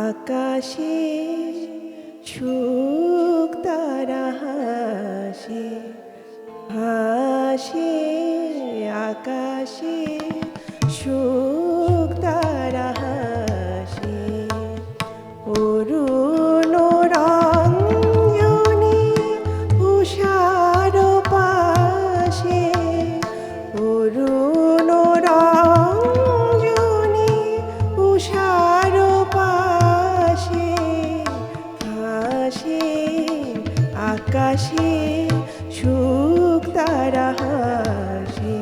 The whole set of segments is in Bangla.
আকাশে সুখ তারা হাসে হাসে আকাশে সুখ তারা হাসে। অরুণ রঞ্জনে পাশে আকাশে সুখ তারা হাসে।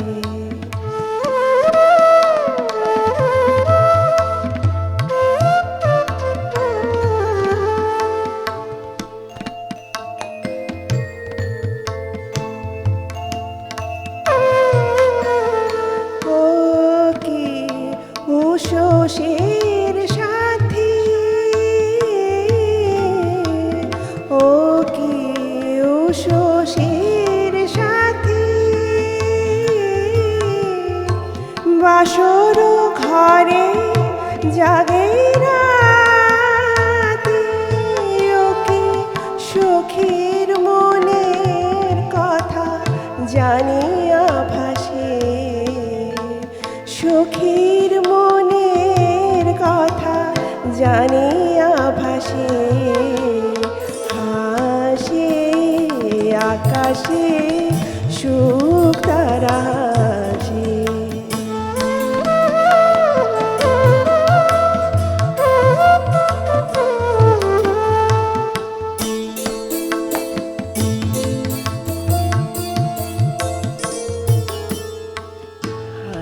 ও বাসর ঘরে জাগে রাতি। ও সখীর মনের কথা জানিয়া ভাসে। সখীর মনের কথা জানিয়া ভাসে। হাসে আকাশে সুখ তারা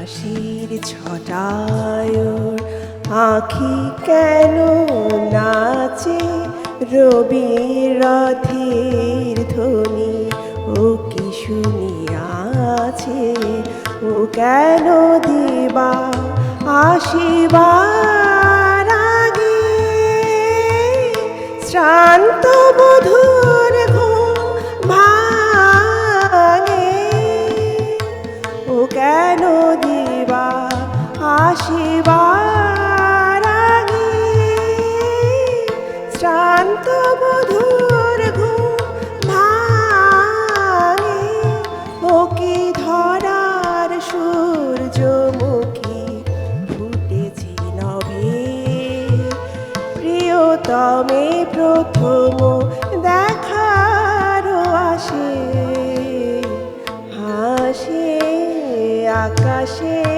হাসির ছটায়ুর আখি কেন নাচে? রবি রথের ধ্বনি, ও কি শুনিয়াছে ও কেন দিবা আসিবার আগে? শ্রান্ত বধুর ঘুম ভাঙে। ও কেন দিবা আসিবার ধরার সূর্যমুখী ফুটেছি প্রিয়তমে প্রথম দেখার আসে। হাসে আকাশে